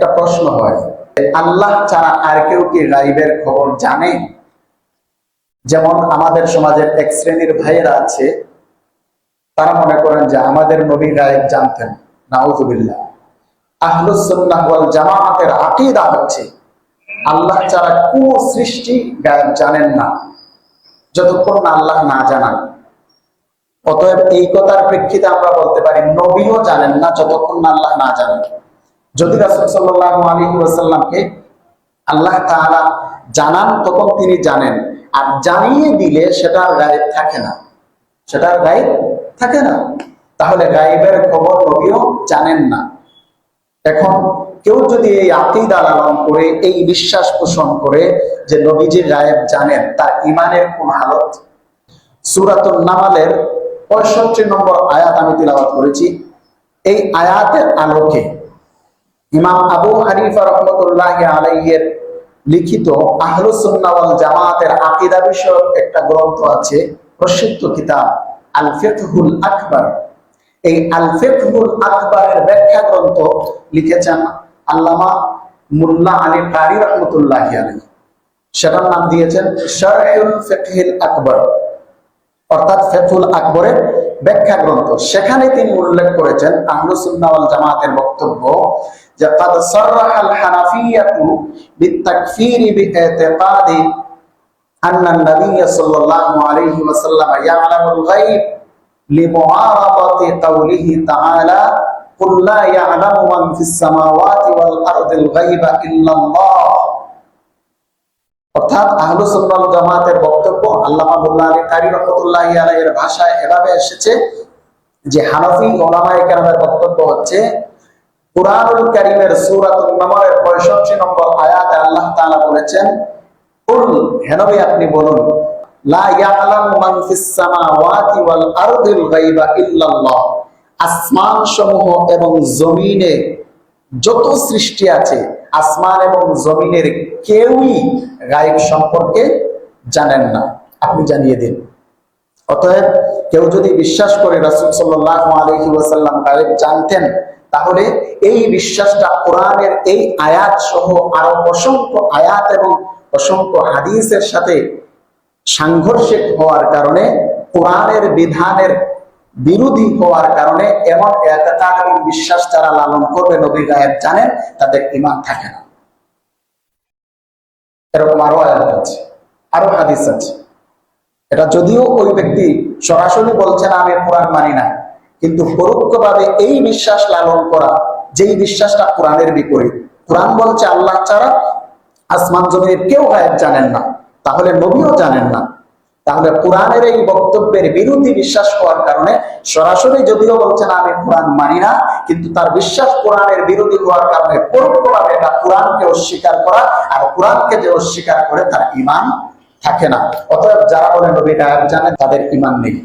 একটা প্রশ্ন হয় আল্লাহ ছাড়া আর কেউ কি গাইবের খবর জানে? যেমন আমাদের সমাজের এক শ্রেণির ভাইয়েরা আছে, তারা মনে করেন যে আমাদের নবী গায়েব জানতেন, নাউজুবিল্লাহ। আহলুসুন্নাহ ওয়াল জামাআতের আকীদা হচ্ছে, আল্লাহ ছাড়া কোন সৃষ্টি গায়েব জানেন না, যতক্ষণ না আল্লাহ না জানান। অতএব এই কথার প্রেক্ষিতে আমরা বলতে পারি, নবীও জানেন না যতক্ষণ না আল্লাহ না জানেন। যদি রাসূল ওয়াসাল্লামকে আল্লাহ তাআলা জানান, তখন তিনি জানেন। আর জানিয়ে দিলে সেটা গায়েব থাকে না। সেটা গায়েব থাকে না। তাহলে গায়েবের খবর নবীও জানেন না। এখন কেউ যদি এই আকিদা লালন করে, এই বিশ্বাস পোষণ করে যে নবীজি গায়েব জানেন, তার ইমানের কোন হালত? সুরাতুল নামালের পঁয়ষট্টি নম্বর আয়াত আমি তিলাবাত করেছি। এই আয়াতের আলোকে ইমাম আবু হানিফা রহমতুল্লাহ আলাইয়ের লিখিত আহলুসুন্নাওয়াল জামাতের আকিদা বিষয়ক একটা গ্রন্থ আছে, প্রসিদ্ধ কিতাব আল ফিকহুল আকবার। এই আল ফিকহুল আকবরের ব্যাখ্যা গ্রন্থ লিখেছেন আল্লামা মুল্লা আলী কারি রহমতুল্লাহ আলী সেটার নাম দিয়েছেন শারহুল ফিকহিল আকবর। অর্থাৎ ফেথুল আকবরের ব্যাখ্যা গ্রন্থ সেখানে তিনি উল্লেখ করেছেন আহলুসুন্নাহ ওয়াল জামাতের বক্তব্য যে قد صرح الحنفية بالتكفير باعتقاد أن النبي صلى الله عليه وسلم يعلم الغيب لمعارضة قوله تعالى قل لا يعلم من في السماوات والأرض الغيب إلا الله অর্থাৎ আহলুসুল্লাহ জামাতের বক্তব্য আল্লামা আলী কারি রহমতুল্লাহ আলাইয়ের ভাষায় এভাবে এসেছে যে হানফি ওলামায়ে কেরামের বক্তব্য হচ্ছে, কুরআনুল কারীমের সূরাতুন নামলের 65 নম্বর আয়াতে আল্লাহ তাআলা বলেছেন, কুল, হে নবী আপনি বলুন, লা ইয়ালামু মান ফিস সামাওয়াতি ওয়াল আরদিল গায়বা ইল্লাল্লাহ। আসমান সমূহ এবং জমিনে যত সৃষ্টি আছে আসমান এবং জমিনের কেউই গায়েব সম্পর্কে জানেন না। আপনি জানিয়ে দিন। অতএব কেউ যদি বিশ্বাস করে রাসূল সাল্লাল্লাহু আলাইহি ওয়াসাল্লাম গায়েব জানতেন, তাহলে এই বিশ্বাসটা কোরআনের এই আয়াত সহ আরও অসংখ্য আয়াত এবং অসংখ্য হাদিসের সাথে সাংঘর্ষিক হওয়ার কারণে কোরআনের বিধানের বিরোধী হওয়ার কারণে এমন একাকারী বিশ্বাস যারা লালন করবে নবী গায়েব জানেন, তাদের ইমান থাকে না। এরকম আরও আয়াত আছে, আরও হাদিস আছে। এটা যদিও ওই ব্যক্তি সরাসরি বলছেন আমি কোরআন মানি না, কিন্তু পরোক্ষভাবে এই বিশ্বাস লালন করা, যেই বিশ্বাসটা কোরআনের বিপরীত। কোরআন বলছে আল্লাহ ছাড়া আসমান জমিনের কেউ গায়েব জানেন না, তাহলে নবীও জানেন না। তাহলে কোরআনের এই বক্তব্যের বিরোধী বিশ্বাস হওয়ার কারণে সরাসরি যদিও বলছেন, আমি কোরআন মানি না, কিন্তু তার বিশ্বাস কোরআনের বিরোধী হওয়ার কারণে পরোক্ষভাবে এটা কোরআনকে অস্বীকার করা আর কোরআনকে যে অস্বীকার করে তার ইমান থাকে না। অতএব যারা বলে নবী জানে, তাদের ইমান নেই।